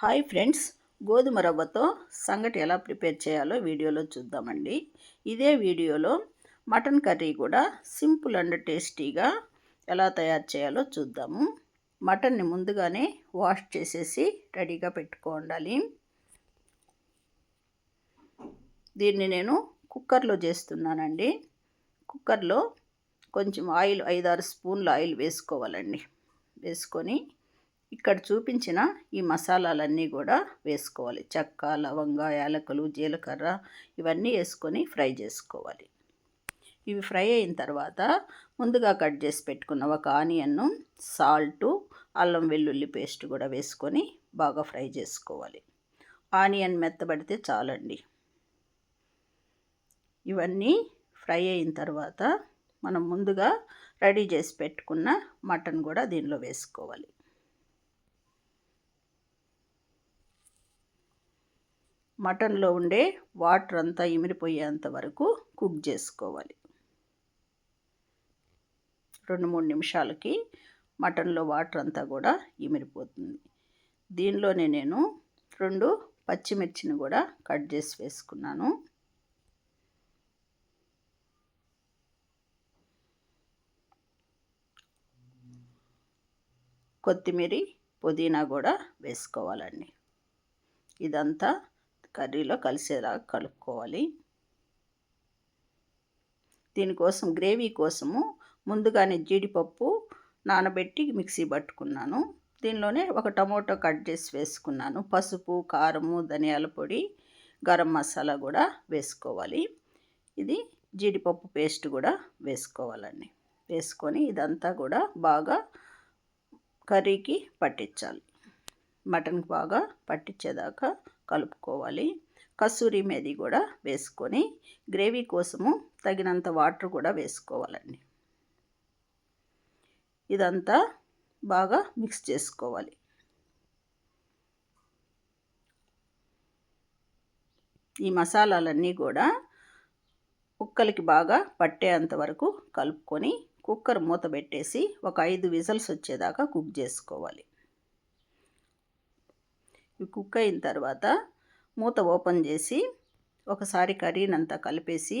Hi friends గోధుమ రవ్వతో సంగటి ఎలా ప్రిపేర్ చేయాలో వీడియోలో చూద్దామండి. ఇదే వీడియోలో మటన్ కర్రీ కూడా సింపుల్ అండ్ టేస్టీగా ఎలా తయారు చేయాలో చూద్దాము. మటన్ని ముందుగానే వాష్ చేసేసి రెడీగా పెట్టుకోండాలి దీన్ని నేను కుక్కర్లో చేస్తున్నానండి. కుక్కర్లో కొంచెం ఆయిల్ ఐదారు స్పూన్ల ఆయిల్ వేసుకోవాలండి. వేసుకొని ఇక్కడ చూపించిన ఈ మసాలాలన్నీ కూడా వేసుకోవాలి. చెక్క లవంగ యాలకులు జీలకర్ర ఇవన్నీ వేసుకొని ఫ్రై చేసుకోవాలి. ఇవి ఫ్రై అయిన తర్వాత ముందుగా కట్ చేసి పెట్టుకున్న ఒక ఆనియన్ను సాల్టు అల్లం వెల్లుల్లి పేస్ట్ కూడా వేసుకొని బాగా ఫ్రై చేసుకోవాలి. ఆనియన్ మెత్తబడితే చాలండి. ఇవన్నీ ఫ్రై అయిన తర్వాత మనం ముందుగా రెడీ చేసి పెట్టుకున్న మటన్ కూడా దీనిలో వేసుకోవాలి. మటన్లో ఉండే వాటర్ అంతా ఇమిరిపోయేంత వరకు కుక్ చేసుకోవాలి. రెండు మూడు నిమిషాలకి మటన్లో వాటర్ అంతా కూడా ఇమిరిపోతుంది దీనిలోనే నేను రెండు పచ్చిమిర్చిని కూడా కట్ చేసి వేసుకున్నాను. కొత్తిమీర పుదీనా కూడా వేసుకోవాలండి. ఇదంతా కర్రీలో కలిసేలా కలుపుకోవాలి. దీనికోసం గ్రేవీ కోసము ముందుగానే జీడిపప్పు నానబెట్టి మిక్సీ పట్టుకున్నాను. దీనిలోనే ఒక టమోటో కట్ చేసి వేసుకున్నాను. పసుపు కారము ధనియాల పొడి గరం మసాలా కూడా వేసుకోవాలి. ఇది జీడిపప్పు పేస్ట్ కూడా వేసుకోవాలండి. వేసుకొని ఇదంతా కూడా బాగా కర్రీకి పట్టించాలి. మటన్కి బాగా పట్టించేదాకా కలుపుకోవాలి. కస్తూరి మేది కూడా వేసుకొని గ్రేవీ కోసము తగినంత వాటర్ కూడా వేసుకోవాలండి. ఇదంతా బాగా మిక్స్ చేసుకోవాలి. ఈ మసాలాలన్నీ కూడా కుక్కలకి బాగా పట్టేంత వరకు కలుపుకొని కుక్కర్ మూత పెట్టేసి ఒక ఐదు విజల్స్ వచ్చేదాకా కుక్ చేసుకోవాలి. కుక్ అయిన తర్వాత మూత ఓపెన్ చేసి ఒకసారి కర్రీనంతా కలిపేసి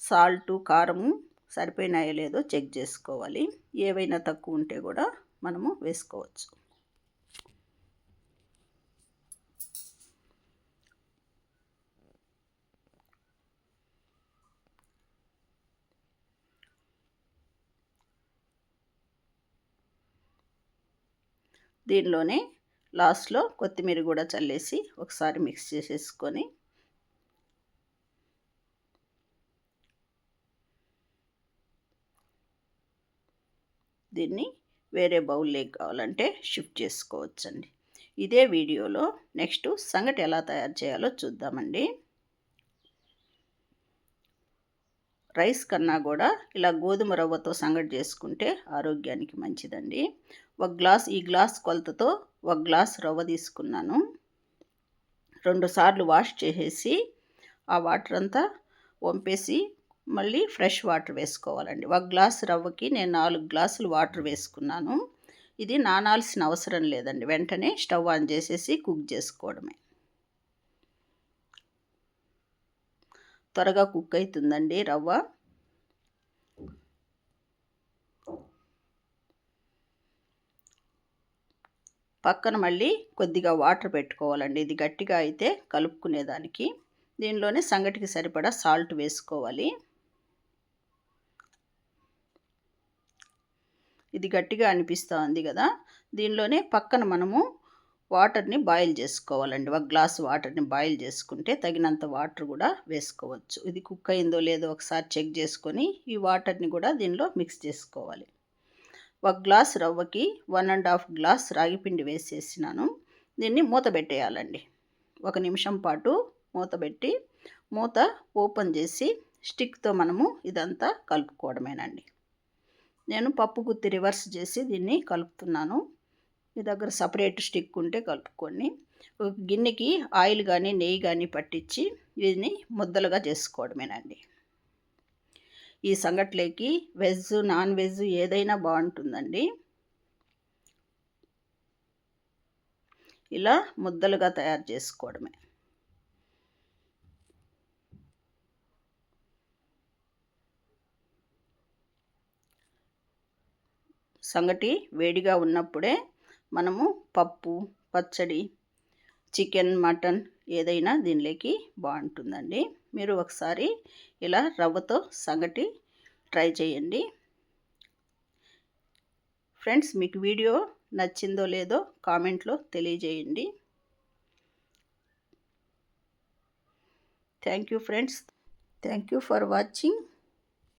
సాల్టు కారము సరిపోయినాయో లేదో చెక్ చేసుకోవాలి. ఏవైనా తక్కువ ఉంటే కూడా మనము వేసుకోవచ్చు. దీనిలోనే లాస్ట్లో కొత్తిమీర కూడా చల్లేసి ఒకసారి మిక్స్ చేసేసుకొని దీన్ని వేరే బౌల్లోకి కావాలంటే షిఫ్ట్ చేసుకోవచ్చండి. ఇదే వీడియోలో నెక్స్ట్ సంగటి ఎలా తయారు చేయాలో చూద్దామండి. రైస్ కన్నా కూడా ఇలా గోధుమ రవ్వతో సంగటి చేసుకుంటే ఆరోగ్యానికి మంచిదండి. ఒక గ్లాస్ ఈ గ్లాస్ కొలతతో ఒక గ్లాస్ రవ్వ తీసుకున్నాను. రెండుసార్లు వాష్ చేసేసి ఆ వాటర్ అంతా వంపేసి మళ్ళీ ఫ్రెష్ వాటర్ వేసుకోవాలండి. ఒక గ్లాస్ రవ్వకి నేను నాలుగు గ్లాసులు వాటర్ వేసుకున్నాను. ఇది నానాల్సిన అవసరం లేదండి. వెంటనే స్టవ్ ఆన్ చేసేసి కుక్ చేసుకోవడమే. త్వరగా కుక్ అవుతుందండి రవ్వ. పక్కన మళ్ళీ కొద్దిగా వాటర్ పెట్టుకోవాలండి. ఇది గట్టిగా అయితే కలుపుకునేదానికి. దీనిలోనే సంగటికి సరిపడా సాల్ట్ వేసుకోవాలి. ఇది గట్టిగా అనిపిస్తుంది కదా. దీనిలోనే పక్కన మనము వాటర్ని బాయిల్ చేసుకోవాలండి. ఒక గ్లాస్ వాటర్ని బాయిల్ చేసుకుంటే తగినంత వాటర్ కూడా వేసుకోవచ్చు. ఇది కుక్ అయిందో లేదో ఒకసారి చెక్ చేసుకొని ఈ వాటర్ని కూడా దీనిలో మిక్స్ చేసుకోవాలి. ఒక గ్లాస్ రవ్వకి వన్ అండ్ హాఫ్ గ్లాస్ రాగిపిండి వేసేసినాను. దీన్ని మూత పెట్టేయాలండి. ఒక నిమిషం పాటు మూత పెట్టి మూత ఓపెన్ చేసి స్టిక్తో మనము ఇదంతా కలుపుకోవడమేనండి. నేను పప్పు గుత్తి రివర్స్ చేసి దీన్ని కలుపుతున్నాను. మీ దగ్గర సపరేట్ స్టిక్ ఉంటే కలుపుకొని ఒక గిన్నెకి ఆయిల్ కానీ నెయ్యి కానీ పట్టించి దీన్ని ముద్దలుగా చేసుకోవడమేనండి. ఈ సంగట్లేకి వెజ్ నాన్ వెజ్ ఏదైనా బాగుంటుందండి. ఇలా ముద్దలుగా తయారు చేసుకోవడమే. సంగటి వేడిగా ఉన్నప్పుడే మనము పప్పు పచ్చడి చికెన్ మటన్ ఏదైనా దీనిలోకి బాగుంటుందండి. మీరు ఒకసారి ఇలా రవ్వతో సంగటి ట్రై చేయండి. ఫ్రెండ్స్ మీకు వీడియో నచ్చిందో లేదో కామెంట్లో తెలియజేయండి. Thank you friends. Thank you for watching.